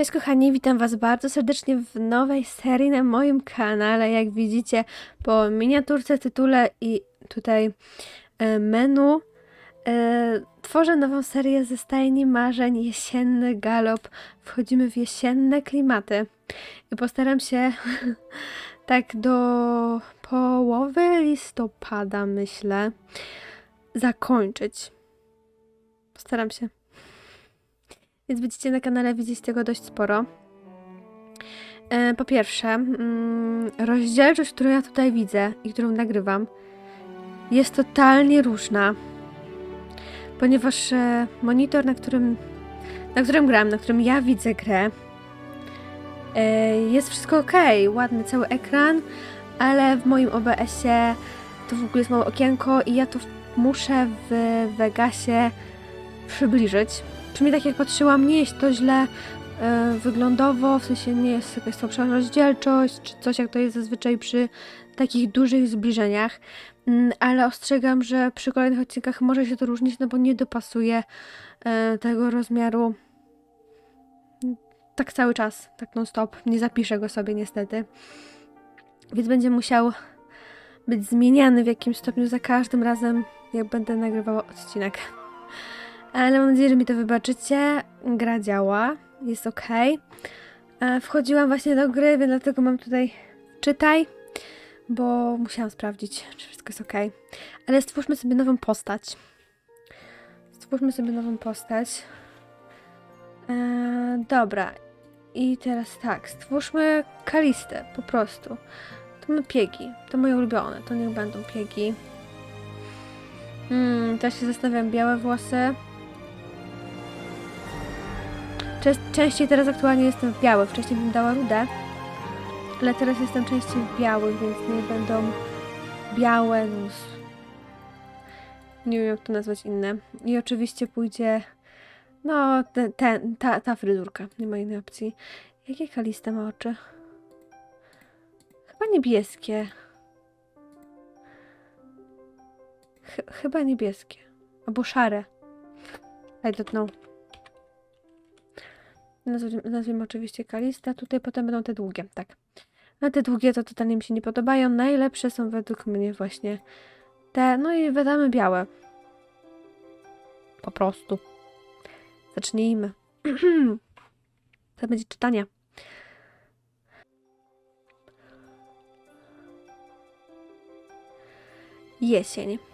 Cześć kochani, witam Was bardzo serdecznie w nowej serii na moim kanale. Jak widzicie po miniaturce, tytule i tutaj e, menu e, tworzę nową serię ze stajni marzeń Jesienny Galop. Wchodzimy w jesienne klimaty i postaram się tak do połowy listopada myślę zakończyć. Postaram się. Więc będziecie na kanale widzieć tego dość sporo. E, po pierwsze, mm, rozdzielczość, którą ja tutaj widzę i którą nagrywam, jest totalnie różna. Ponieważ e, monitor, na którym, na którym gram, na którym ja widzę grę, e, jest wszystko ok, ładny cały ekran, ale w moim OBS-ie to w ogóle jest małe okienko i ja to muszę w Vegasie przybliżyć. Przynajmniej tak jak patrzyłam, nie jest to źle e, wyglądowo, w sensie nie jest jakaś słabsza rozdzielczość, czy coś jak to jest zazwyczaj przy takich dużych zbliżeniach, Mm, ale ostrzegam, że przy kolejnych odcinkach może się to różnić, no bo nie dopasuje e, tego rozmiaru tak cały czas, tak non stop, nie zapiszę go sobie niestety, więc będzie musiał być zmieniany w jakimś stopniu za każdym razem, jak będę nagrywała odcinek. Ale mam nadzieję, że mi to wybaczycie. Gra działa, jest ok. Wchodziłam właśnie do gry, więc dlatego mam tutaj czytaj, bo musiałam sprawdzić, czy wszystko jest ok. Ale stwórzmy sobie nową postać. Stwórzmy sobie nową postać. Eee, dobra. I teraz tak, stwórzmy kalistę, po prostu. To my piegi, to moje ulubione, to niech będą piegi. Hmm, teraz się zastanawiam, białe włosy. Czę- częściej teraz aktualnie jestem w białych. Wcześniej bym dała rudę, ale teraz jestem częściej w białych, więc nie będą białe, no, nie wiem jak to nazwać inne. I oczywiście pójdzie, no, te, ten, ta, ta fryzurka, nie ma innej opcji. Jakie kalista ma oczy? Chyba niebieskie. Ch- chyba niebieskie. Albo szare. I don't know. Nazwijmy oczywiście Kalista. Tutaj potem będą te długie, tak. A te długie to totalnie mi się nie podobają. Najlepsze są według mnie właśnie te, no i wydamy białe. Po prostu. Zacznijmy. to będzie czytanie. Jesień.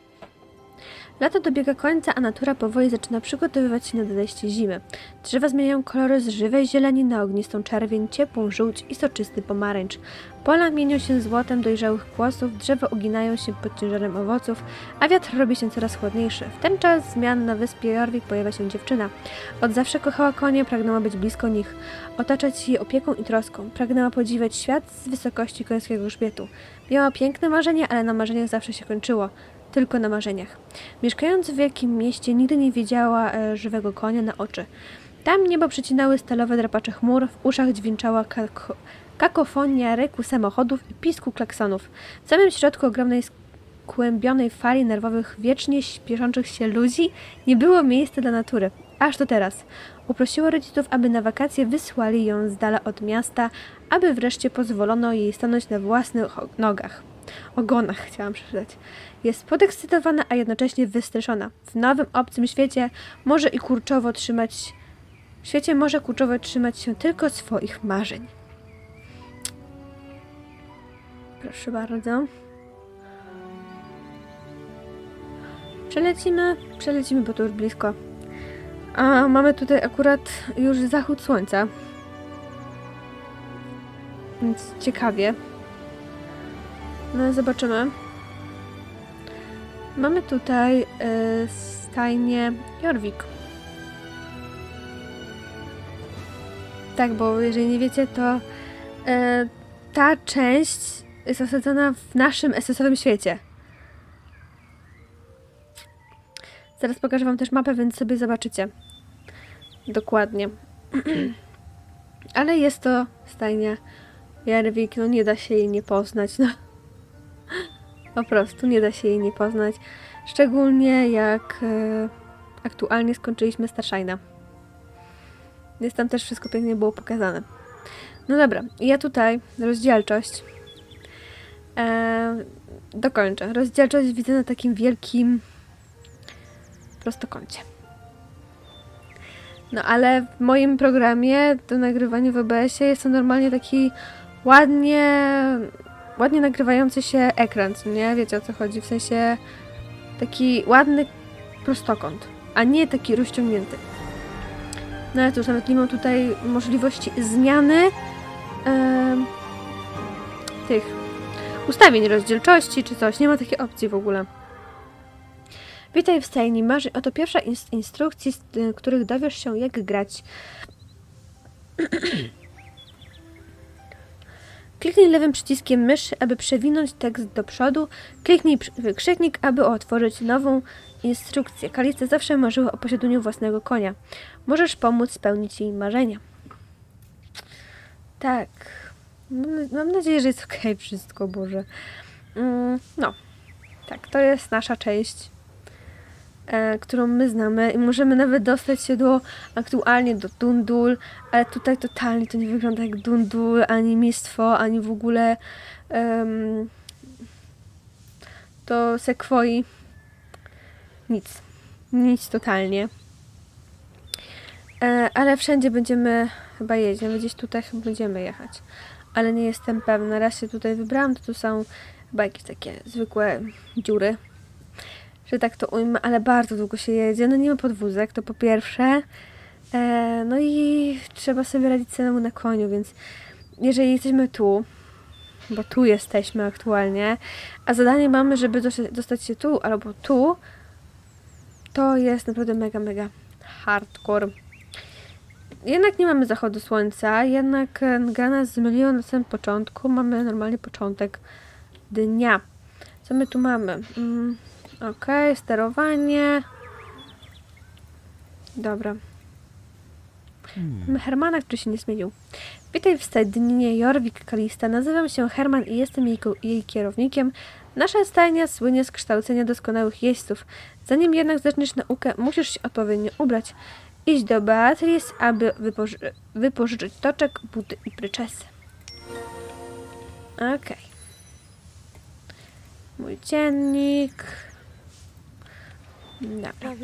Lato dobiega końca, a natura powoli zaczyna przygotowywać się na nadejście zimy. Drzewa zmieniają kolory z żywej zieleni na ognistą czerwień, ciepłą żółć i soczysty pomarańcz. Pola mienią się złotem dojrzałych kłosów, drzewa uginają się pod ciężarem owoców, a wiatr robi się coraz chłodniejszy. W ten czas zmian na wyspie Jorvik pojawia się dziewczyna. Od zawsze kochała konie, pragnęła być blisko nich, otaczać je opieką i troską. Pragnęła podziwiać świat z wysokości końskiego grzbietu. Miała piękne marzenie, ale na marzeniach zawsze się kończyło. Tylko na marzeniach. Mieszkając w wielkim mieście, nigdy nie widziała e, żywego konia na oczy. Tam niebo przecinały stalowe drapacze chmur, w uszach dźwięczała kako- kakofonia ryku samochodów i pisku klaksonów. W samym środku ogromnej skłębionej fali nerwowych, wiecznie śpieszących się ludzi nie było miejsca dla natury. Aż do teraz. Uprosiła rodziców, aby na wakacje wysłali ją z dala od miasta, aby wreszcie pozwolono jej stanąć na własnych nogach. Ogonach chciałam przeczytać. Jest podekscytowana, a jednocześnie wystraszona. W nowym, obcym świecie może i kurczowo trzymać... W świecie może kurczowo trzymać się tylko swoich marzeń. Proszę bardzo. Przelecimy, przelecimy, bo to już blisko. A mamy tutaj akurat już zachód słońca. Więc ciekawie. No zobaczymy. Mamy tutaj y, stajnię Jorvik. Tak, bo jeżeli nie wiecie, to y, ta część jest osadzona w naszym SS-owym świecie. Zaraz pokażę Wam też mapę, więc sobie zobaczycie. Dokładnie. Ale jest to stajnia Jarwik, no nie da się jej nie poznać, no. Po prostu nie da się jej nie poznać. Szczególnie jak e, aktualnie skończyliśmy Starshine'a. Jest tam też wszystko pięknie było pokazane. No dobra, ja tutaj rozdzielczość e, dokończę. Rozdzielczość widzę na takim wielkim prostokącie. No ale w moim programie do nagrywania w OBS-ie jest to normalnie taki ładnie, ładnie nagrywający się ekran, nie? Wiecie o co chodzi? W sensie taki ładny prostokąt, a nie taki rozciągnięty. No ale cóż, nawet nie mam tutaj możliwości zmiany em, tych ustawień rozdzielczości czy coś. Nie ma takiej opcji w ogóle. Witaj w stajni marzeń. Oto pierwsza ins- instrukcji, z których dowiesz się jak grać. Kliknij lewym przyciskiem myszy, aby przewinąć tekst do przodu. Kliknij wykrzyknik, aby otworzyć nową instrukcję. Kalista zawsze marzyła o posiadaniu własnego konia. Możesz pomóc spełnić jej marzenia. Tak. Mam, nadzieję, że jest okej wszystko, Boże. Mm, no. Tak, to jest nasza część, którą my znamy i możemy nawet dostać się do aktualnie do Dundul, ale tutaj totalnie to nie wygląda jak Dundul, ani Mistwo, ani w ogóle em, to Sekwoi. Nic. Nic totalnie. E, ale wszędzie będziemy chyba jeździć. Gdzieś tutaj chyba będziemy jechać. Ale nie jestem pewna. Raz się tutaj wybrałam, to tu są chyba jakieś takie zwykłe dziury. Że tak to ujmę, ale bardzo długo się jedzie. No nie ma podwózek, to po pierwsze. E, no i trzeba sobie radzić samemu na koniu, więc jeżeli jesteśmy tu, bo tu jesteśmy aktualnie, a zadanie mamy, żeby dos- dostać się tu albo tu, to jest naprawdę mega, mega hardcore. Jednak nie mamy zachodu słońca, jednak gra nas zmyliła na samym początku. Mamy normalnie początek dnia. Co my tu mamy? Mm, ok, sterowanie. Dobra. Hermana, który się nie zmienił. Witaj w stadninie Jorvik Kalista. Nazywam się Herman i jestem jej, jej kierownikiem. Nasza stajnia słynie z kształcenia doskonałych jeźdźców. Zanim jednak zaczniesz naukę, musisz się odpowiednio ubrać. Iść do Beatrice, aby wypoży- wypożyczyć toczek, buty i pryczesy. Okej. Mój dziennik. Dobra.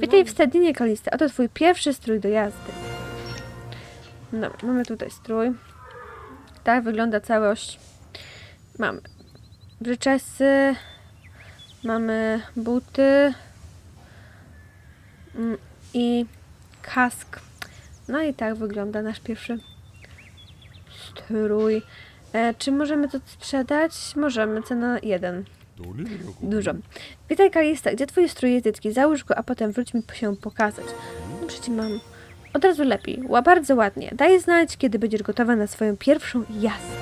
Witaj w stadninie Kalista. Oto twój pierwszy strój do jazdy. Dobra, mamy tutaj strój. Tak wygląda całość. Mamy bryczesy, mamy buty mm, i kask. No i tak wygląda nasz pierwszy strój. E, czy możemy to sprzedać? Możemy, cena jeden. Dużo. Witaj Kalista, gdzie twój strój jezycki? Załóż go, a potem wróć mi się pokazać. No przecież mam. Od razu lepiej. Ła bardzo ładnie. Daj znać, kiedy będziesz gotowa na swoją pierwszą jazdę.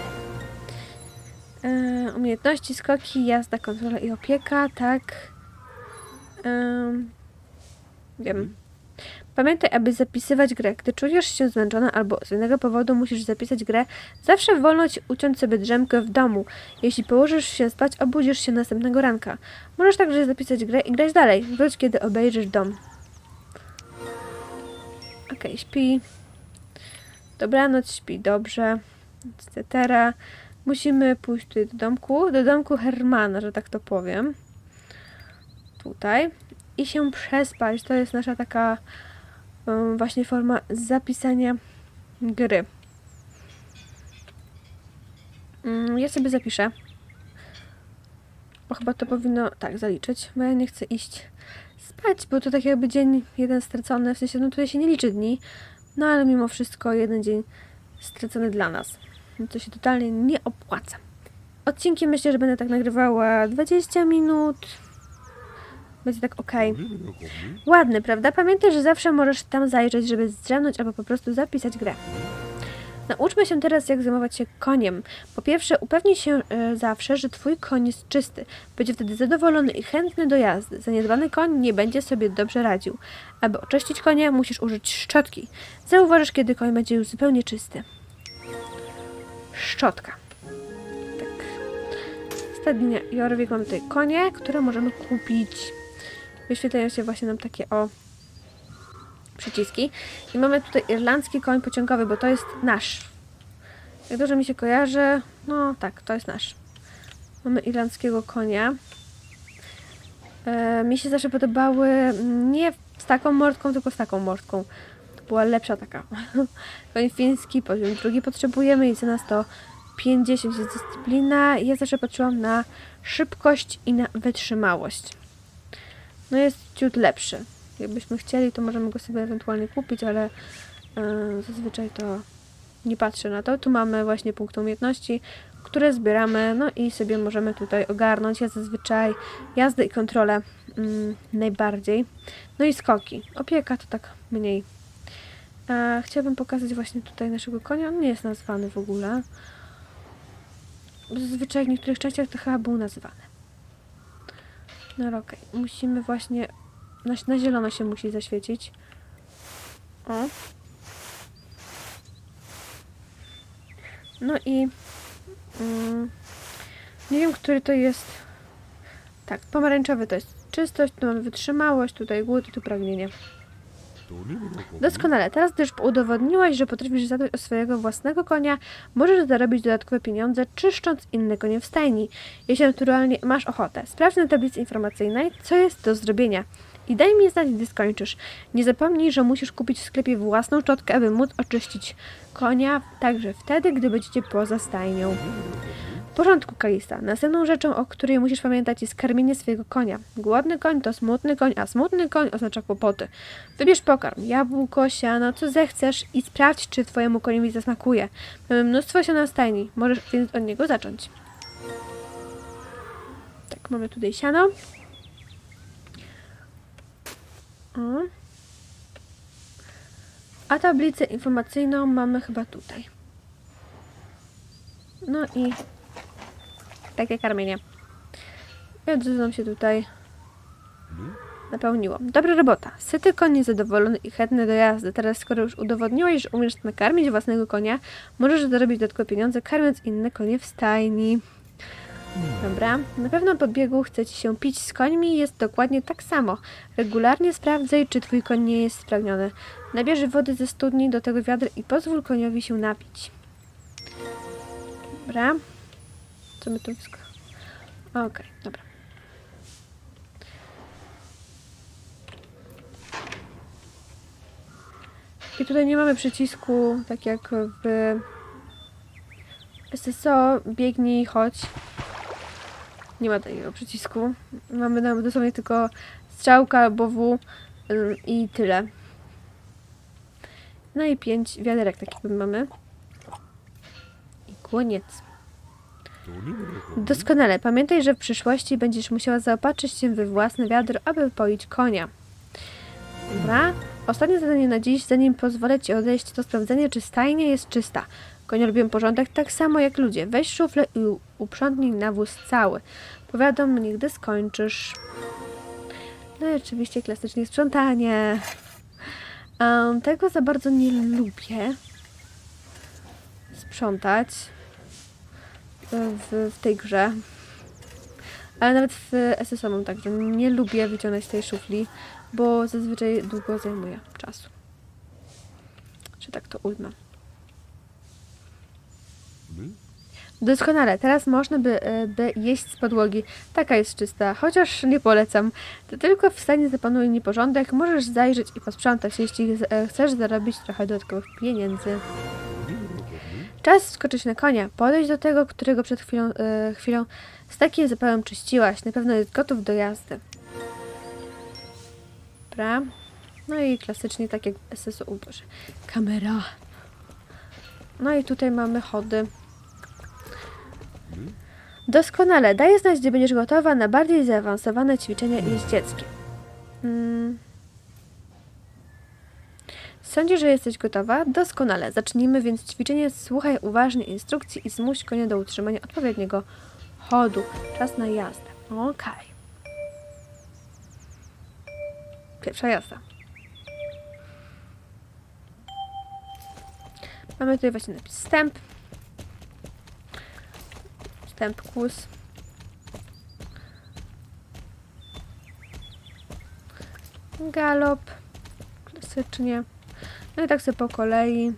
E, umiejętności, skoki, jazda, kontrola i opieka, tak. Em, wiem. Pamiętaj, aby zapisywać grę. Gdy czujesz się zmęczona albo z innego powodu musisz zapisać grę, zawsze wolno ci uciąć sobie drzemkę w domu. Jeśli położysz się spać, obudzisz się następnego ranka. Możesz także zapisać grę i grać dalej. Wróć, kiedy obejrzysz dom. Okej, śpi. Dobranoc, śpi dobrze. Etc. Musimy pójść tutaj do domku, do domku Hermana, że tak to powiem. Tutaj. I się przespać. To jest nasza taka właśnie forma zapisania gry. Mm, Ja sobie zapiszę. Bo chyba to powinno tak zaliczyć, bo ja nie chcę iść spać, bo to tak jakby dzień jeden stracony, w sensie no tutaj się nie liczy dni, no ale mimo wszystko jeden dzień stracony dla nas. To się totalnie nie opłaca. Odcinki myślę, że będę tak nagrywała 20 minut. Będzie tak ok. Ładny, prawda? Pamiętaj, że zawsze możesz tam zajrzeć, żeby zdrzemnąć albo po prostu zapisać grę. Nauczmy się teraz, jak zajmować się koniem. Po pierwsze, upewnij się e, zawsze, że twój koń jest czysty. Będzie wtedy zadowolony i chętny do jazdy. Zaniedbany koń nie będzie sobie dobrze radził. Aby oczyścić konia, musisz użyć szczotki. Zauważysz, kiedy koń będzie już zupełnie czysty. Szczotka. Tak. Jorwik mam tutaj konie, które możemy kupić. Wyświetlają się właśnie nam takie o przyciski. I mamy tutaj irlandzki koń pociągowy, bo to jest nasz. Jak dobrze mi się kojarzy, no tak, to jest nasz. Mamy irlandzkiego konia. E, mi się zawsze podobały nie z taką mordką, tylko z taką mordką. To była lepsza taka. Koń fiński, poziom drugi potrzebujemy i cena 150 jest dyscyplina. Ja zawsze patrzyłam na szybkość i na wytrzymałość. No jest ciut lepszy. Jakbyśmy chcieli, to możemy go sobie ewentualnie kupić, ale e, zazwyczaj to nie patrzę na to. Tu mamy właśnie punkty umiejętności, które zbieramy, no i sobie możemy tutaj ogarnąć. Ja zazwyczaj jazdę i kontrolę mm, najbardziej. No i skoki. Opieka to tak mniej. E, chciałabym pokazać właśnie tutaj naszego konia. On nie jest nazwany w ogóle. Zazwyczaj w niektórych częściach to chyba był nazwany. No okej. Musimy właśnie... Na, na zielono się musi zaświecić. O. No i... Mm, nie wiem, który to jest... Tak, pomarańczowy to jest czystość, tu mamy wytrzymałość, tutaj głód i tu pragnienie. Doskonale. Teraz, gdyż udowodniłaś, że potrafisz zadbać o swojego własnego konia, możesz zarobić dodatkowe pieniądze, czyszcząc inne konie w stajni. Jeśli naturalnie masz ochotę, sprawdź na tablicy informacyjnej, co jest do zrobienia. I daj mi znać, gdy skończysz. Nie zapomnij, że musisz kupić w sklepie własną szczotkę, aby móc oczyścić konia, także wtedy, gdy będziecie poza stajnią. W porządku, Kalista. Następną rzeczą, o której musisz pamiętać, jest karmienie swojego konia. Głodny koń to smutny koń, a smutny koń oznacza kłopoty. Wybierz pokarm, jabłko, siano, co zechcesz i sprawdź, czy twojemu koniowi zasmakuje. Mamy mnóstwo siana w stajni, możesz więc od niego zacząć. Tak, mamy tutaj siano. A tablicę informacyjną mamy chyba tutaj. No i takie karmienie. I od razu nam się tutaj napełniło. Dobra robota. Syty koń jest zadowolony i chętny do jazdy. Teraz skoro już udowodniłeś, że umiesz nakarmić własnego konia, możesz zarobić dodatkowe pieniądze, karmiąc inne konie w stajni. Dobra, na pewno po biegu chce Ci się pić z końmi jest dokładnie tak samo. Regularnie sprawdzaj, czy Twój koń nie jest spragniony. Nabierz wody ze studni do tego wiadra i pozwól koniowi się napić. Dobra. Co my. Okej, dobra. I tutaj nie mamy przycisku, tak jak w SSO, biegnij, chodź. Nie ma takiego przycisku. Mamy tam dosłownie tylko strzałka albo W i tyle. No i pięć wiaderek takich mamy. I koniec. Doskonale. Pamiętaj, że w przyszłości będziesz musiała zaopatrzyć się we własne wiadro, aby poić konia. Dobra. Ostatnie zadanie na dziś, zanim pozwolę Ci odejść, to sprawdzenie, czy stajnia jest czysta. Konie robią porządek tak samo jak ludzie. Weź szuflę i uprzątnij nawóz cały. Powiadom mnie, gdy skończysz. No i oczywiście klasycznie sprzątanie. Em, tego za bardzo nie lubię. Sprzątać w, w tej grze. Ale nawet w SSO mam tak, że nie lubię wyciągnąć tej szufli, bo zazwyczaj długo zajmuje czasu. Czy tak to ujmę. Doskonale, teraz można by, e, by jeść z podłogi. Taka jest czysta, chociaż nie polecam. To tylko w stanie zapanuje nieporządek, możesz zajrzeć i posprzątać, jeśli e, chcesz zarobić trochę dodatkowych pieniędzy. Czas wskoczyć na konia, podejść do tego, którego przed chwilą, e, chwilą z takim zapałem czyściłaś. Na pewno jest gotów do jazdy. Dobra. No i klasycznie tak jak w SSO u Boże. Kamera. No i tutaj mamy chody. Doskonale. Daję znać, gdzie będziesz gotowa na bardziej zaawansowane ćwiczenia jeździeckie. Mm. Sądzisz, że jesteś gotowa? Doskonale. Zacznijmy więc ćwiczenie. Słuchaj uważnie instrukcji i zmuś konia do utrzymania odpowiedniego chodu. Czas na jazdę. Okej. Pierwsza jazda. Mamy tutaj właśnie napis wstęp. Wstęp kurs. Galop. klasycznie. No i tak sobie po kolei.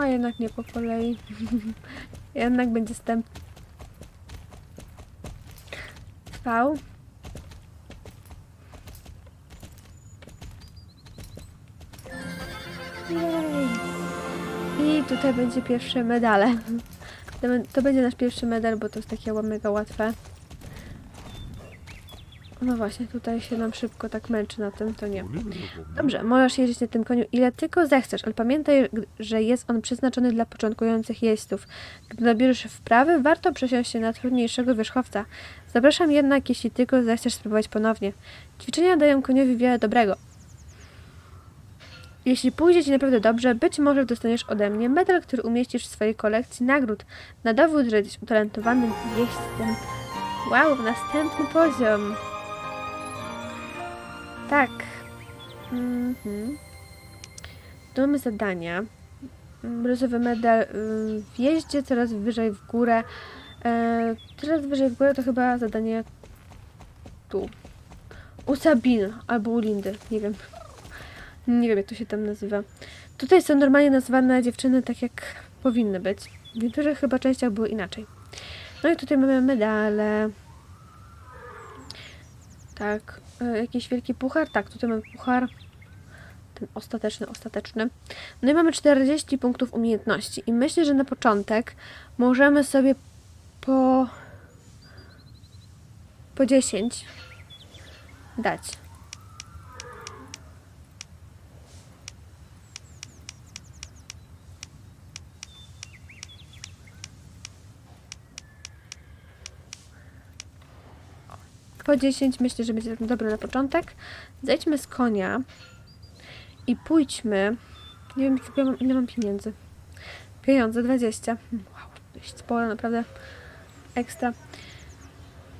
A jednak nie po kolei. jednak będzie stęp. V. Jej. I tutaj będzie pierwsze medale. To bę- To będzie nasz pierwszy medal, bo to jest takie mega łatwe. No właśnie, tutaj się nam szybko tak męczy na tym, to nie. Dobrze, możesz jeździć na tym koniu ile tylko zechcesz, ale pamiętaj, że jest on przeznaczony dla początkujących jeźdźców. Gdy nabierzesz wprawy, warto przesiąść się na trudniejszego wierzchowca. Zapraszam jednak, jeśli tylko zechcesz spróbować ponownie. Ćwiczenia dają koniowi wiele dobrego. Jeśli pójdzie Ci naprawdę dobrze, być może dostaniesz ode mnie medal, który umieścisz w swojej kolekcji nagród. Na dowód, że jesteś utalentowanym jeźdźcem. Wow, następny poziom. Tak. Mhm. Mamy zadania. Brązowy medal y, w jeździe, coraz wyżej w górę. E, coraz wyżej w górę to chyba zadanie tu. U Sabin albo u Lindy, nie wiem. Nie wiem jak to się tam nazywa. Tutaj są normalnie nazywane dziewczyny tak jak powinny być. W niektórych chyba częściach było inaczej. No i tutaj mamy medale. Tak, jakiś wielki puchar. Tak, tutaj mamy puchar. Ten ostateczny, ostateczny. No i mamy 40 punktów umiejętności. I myślę, że na początek możemy sobie po po 10 dać. Po 10 myślę, że będzie dobre na początek. Zejdźmy z konia i pójdźmy. Nie wiem, ile mam, ile mam pieniędzy. Pieniądze 20. Hmm, Wow, dość sporo, naprawdę ekstra.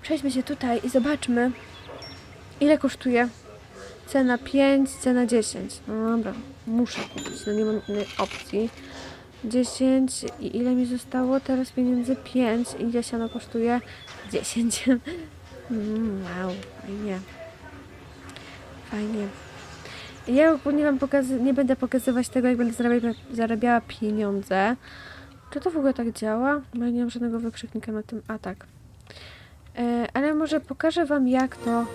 Przejdźmy się tutaj i zobaczmy, ile kosztuje. Cena 5, cena 10. No dobra, muszę kupić, no nie mam innej opcji. 10 i ile mi zostało teraz pieniędzy? 5. Ile siano kosztuje? 10. Mm, wow, fajnie. Fajnie. Ja ogólnie wam nie będę pokazywać tego, jak będę zarabiała, zarabiała pieniądze. Czy to w ogóle tak działa? Bo ja nie mam żadnego wykrzyknika na tym. A tak. E, ale może pokażę wam, jak to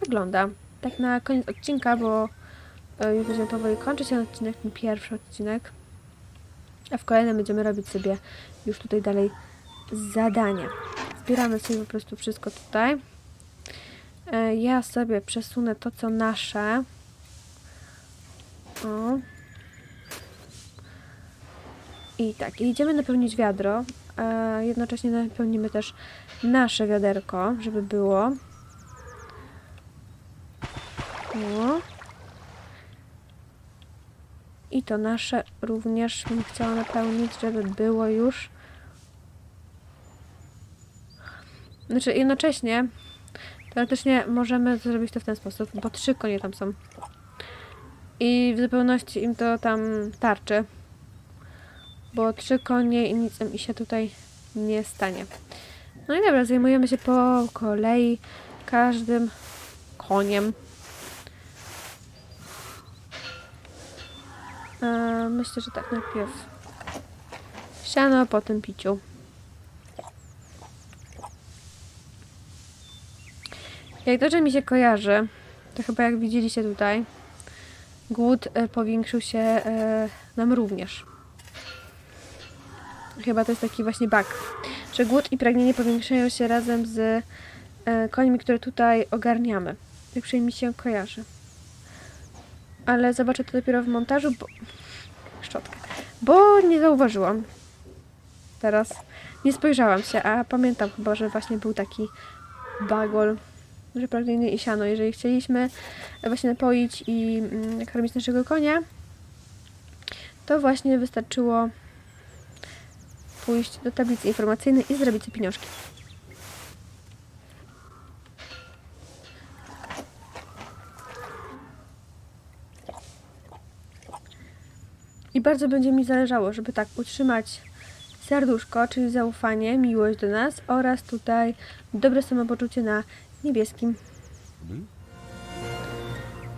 wygląda. Tak na koniec odcinka, bo e, już będziemy powoli kończyć ten odcinek, ten pierwszy odcinek. A w kolejnym będziemy robić sobie już tutaj dalej zadania. Zbieramy sobie po prostu wszystko tutaj. E, Ja sobie przesunę to, co nasze. O. I tak, idziemy napełnić wiadro. A jednocześnie napełnimy też nasze wiaderko, żeby było. O. I to nasze również bym chciała napełnić, żeby było już. Znaczy jednocześnie teoretycznie możemy zrobić to w ten sposób, bo trzy konie tam są. I w zupełności im to tam tarczy. Bo trzy konie i nic im się tutaj nie stanie. No i dobra, zajmujemy się po kolei każdym koniem. E, myślę, że tak najpierw siano, potem piciu. Jak dobrze mi się kojarzy, to chyba jak widzieliście tutaj, głód e, powiększył się e, nam również. Chyba to jest taki właśnie bug, że głód i pragnienie powiększają się razem z e, końmi, które tutaj ogarniamy. Tak przynajmniej mi się kojarzy. Ale zobaczę to dopiero w montażu, bo... Szczotkę. Bo nie zauważyłam. Teraz nie spojrzałam się, a pamiętam chyba, że właśnie był taki bagol że pragnienie i siano. Jeżeli chcieliśmy właśnie napoić i mm, karmić naszego konia, to właśnie wystarczyło pójść do tablicy informacyjnej i zrobić te pieniążki. I bardzo będzie mi zależało, żeby tak utrzymać serduszko, czyli zaufanie, miłość do nas oraz tutaj dobre samopoczucie na niebieskim.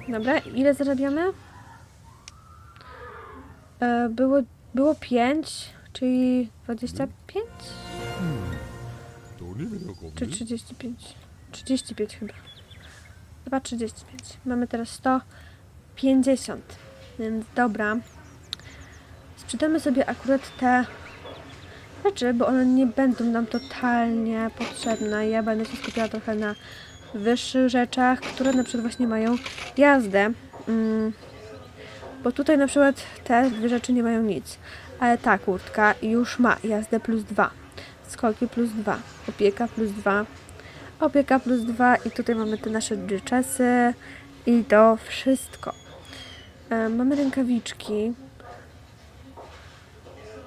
Dobra, ile zarabiamy? E, było, było 5, czyli 25? To nie wiem jak Czy 35? 35 chyba. Chyba 35. Mamy teraz 150. Więc dobra. Sprzedamy sobie akurat te rzeczy, bo one nie będą nam totalnie potrzebne. Ja będę się skupiała trochę na wyższych rzeczach, które na przykład właśnie mają jazdę. Mm. Bo tutaj na przykład te dwie rzeczy nie mają nic. Ale ta kurtka już ma jazdę plus 2. Skoki plus 2. Opieka plus 2. Opieka plus 2 i tutaj mamy te nasze dżeczesy i to wszystko. E, mamy rękawiczki.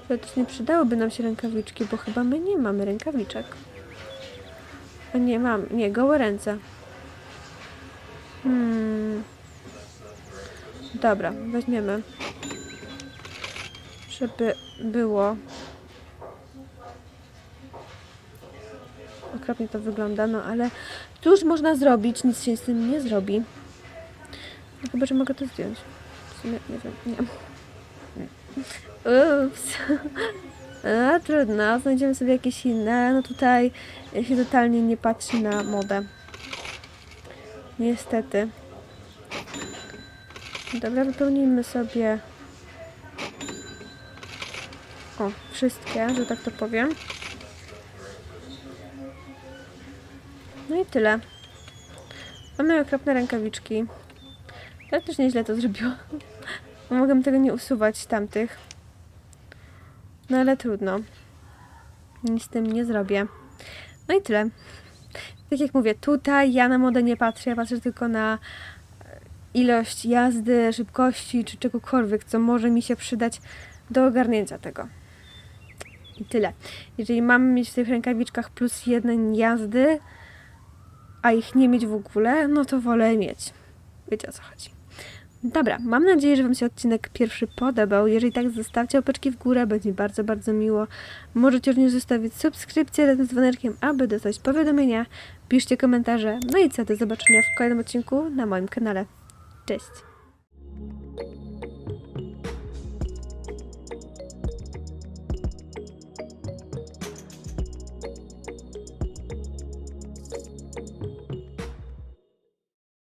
Też nie przydałyby nam się rękawiczki, bo chyba my nie mamy rękawiczek. A nie mam, nie, gołe ręce. Hmm. Dobra, weźmiemy. Żeby było. Okropnie to wygląda, no ale cóż można zrobić? Nic się z tym nie zrobi. No, chyba, że mogę to zdjąć. W sumie nie wiem, nie. Ups. A, trudno, znajdziemy sobie jakieś inne. No tutaj się totalnie nie patrzy na modę. Niestety. Dobra, wypełnijmy sobie o, wszystkie, że tak to powiem. No i tyle. Mamy okropne rękawiczki. Ja też nieźle to zrobiła. Mogę tego nie usuwać tamtych. No ale trudno. Nic z tym nie zrobię. No i tyle. Tak jak mówię, tutaj ja na modę nie patrzę, ja patrzę tylko na e, ilość jazdy, szybkości czy czegokolwiek, co może mi się przydać do ogarnięcia tego. I tyle. Jeżeli mamy mieć w tych rękawiczkach plus jeden jazdy, a ich nie mieć w ogóle, no to wolę mieć. Wiecie o co chodzi. Dobra, mam nadzieję, że Wam się odcinek pierwszy podobał. Jeżeli tak, zostawcie opeczki w górę, będzie bardzo, bardzo miło. Możecie również zostawić subskrypcję razem z aby dostać powiadomienia. Piszcie komentarze. No i co, do zobaczenia w kolejnym odcinku na moim kanale. Cześć!